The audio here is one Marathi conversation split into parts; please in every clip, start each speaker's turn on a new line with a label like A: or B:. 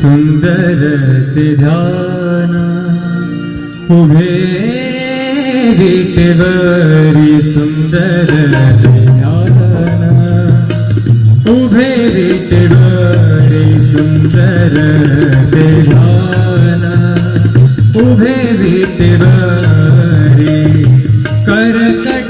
A: सुंदर ध्यान उभे विटेवरी सुंदर ध्यान उभे विटेवरी सुंदर ध्यान उभे विटेवरी करकटावरी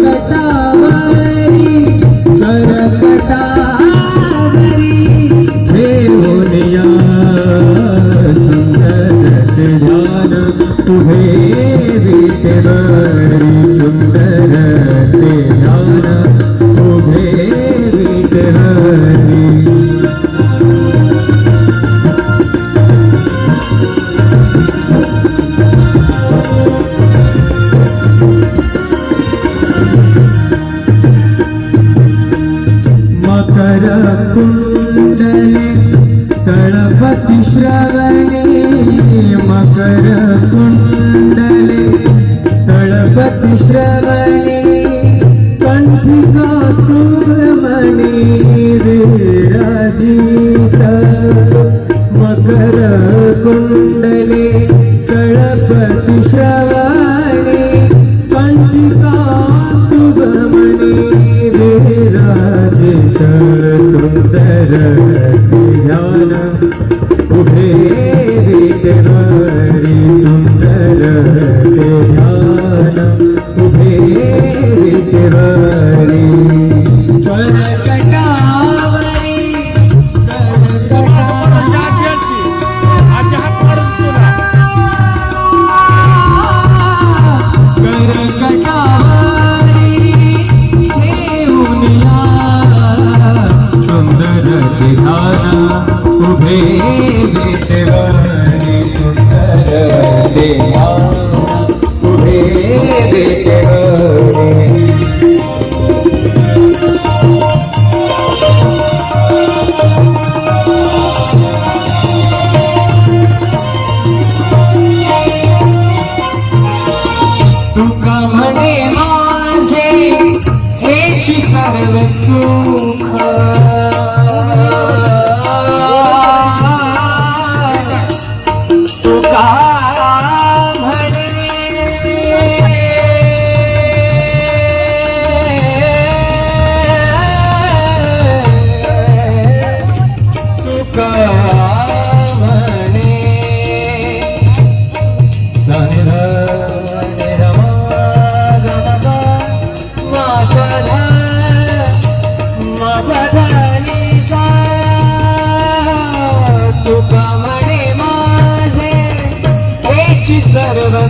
A: श्रवणे मकर कुंडले तळपती श्रवणे कंठिका सुरमणी विराजित मकर कुंडले तळपती श्रवणे कंठिका सुभमणी विराजित सुंदर ध्यान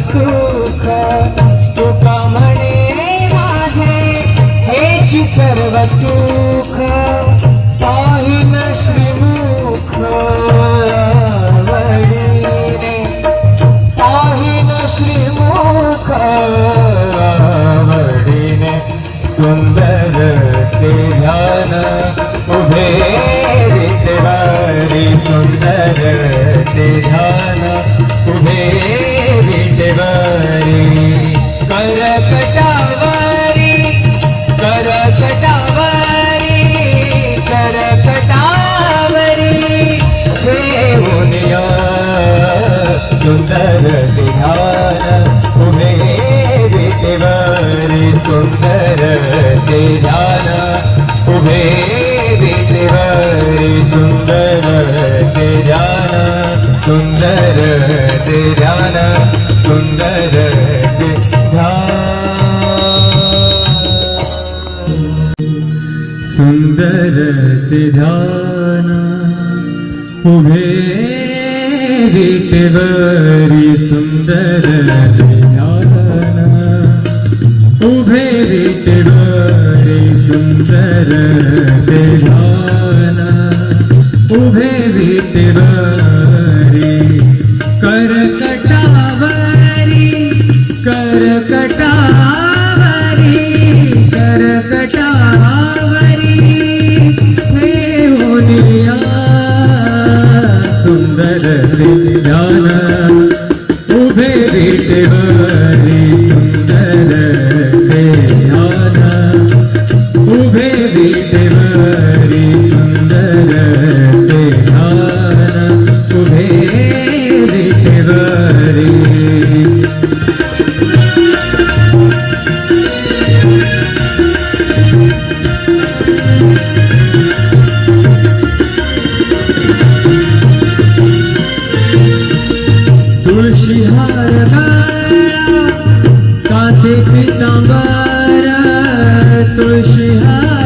A: सुख तुका म्हणे माझे हेच सर्व सुख पाहिन श्रीमुख वडिले पाहिन श्रीमुख वडिने सुंदर ते ध्यान उभे विटेवारी सुंदर ते ध्यान उभे करकटवरी करकटावरी करकटावरी करकटावरी घेऊन या सुंदर विधान उभे देवारी सुंदर ध्यान उभे विटेवरी सुंदर ध्यान सुंदर ध्यान सुंदर ते ध्यान सुंदर ते ध्यान उभे विटेवरी सुंदर ते ध्यान उभे विटेवरी सुंदर ते ध्यान उभे विटेवरी करकटावरी Hare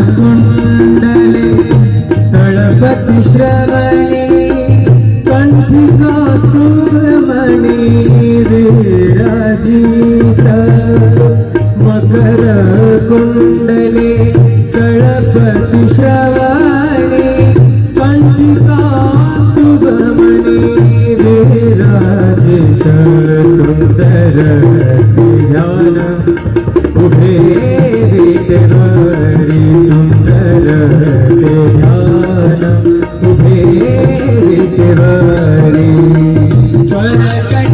A: कुंडले तळपती श्रवणे कंठिका सुरमणी विराजित. मकर कुंडले तळपती श्रवणे कंठिका सुभमणी विराजित. सुंदर ज्ञान विटेवरी सुंदर ते ध्यान उभे विटेवरी करकटावरी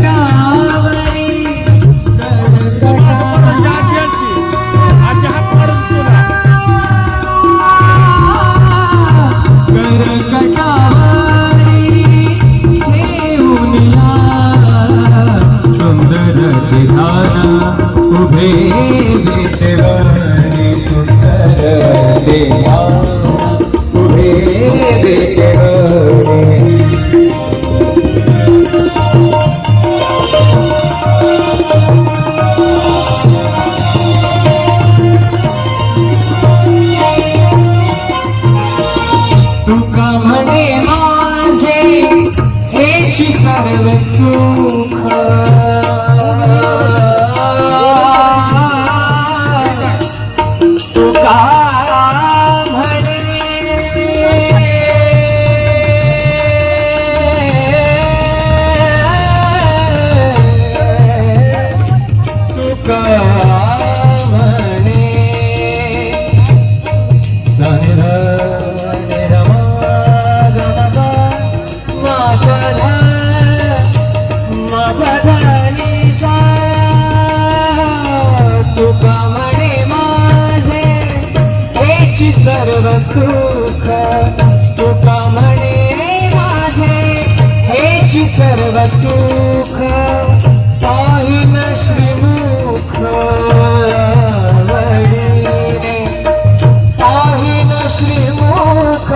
A: हेची सर्व सुख. तुका म्हणे माझे हेची सर्व सुख. पाहिन श्रीमुख आवडीने. पाहिन श्रीमुख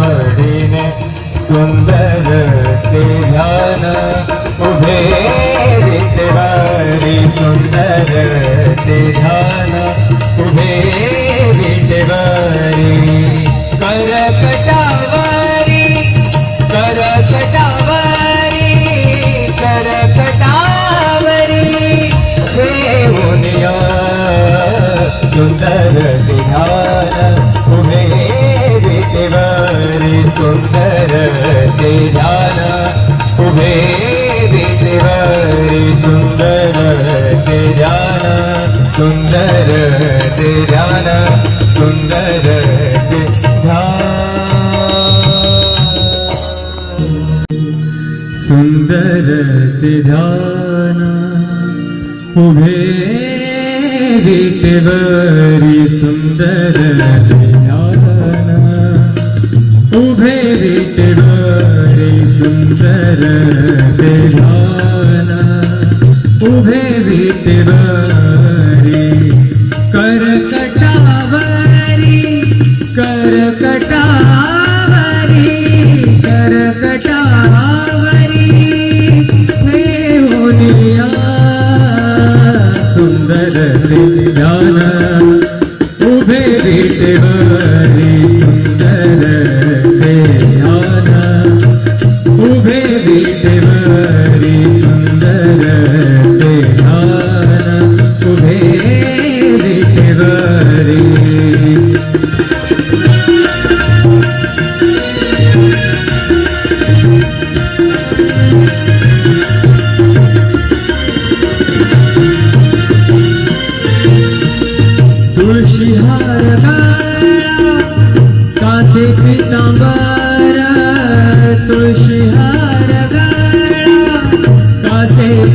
A: वडीने सुंदर ते ध्यान उभे विटेवारी सुंदर ते ध्यान. सुंदर ते ध्यान उभे विटेवरी सुंदर ते ध्यान सुंदर ते ध्यान सुंदर ते ध्यान। सुंदर ते ध्यान उभे विटेवरी सुंदर ते विटहरे सुन्दर विधान उभे विटहरे करकटावरी करकटावरी करकटावरी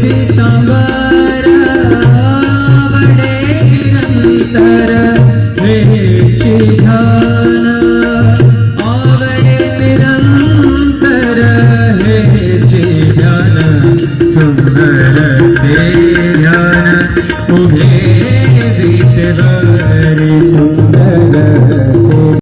A: तुळशी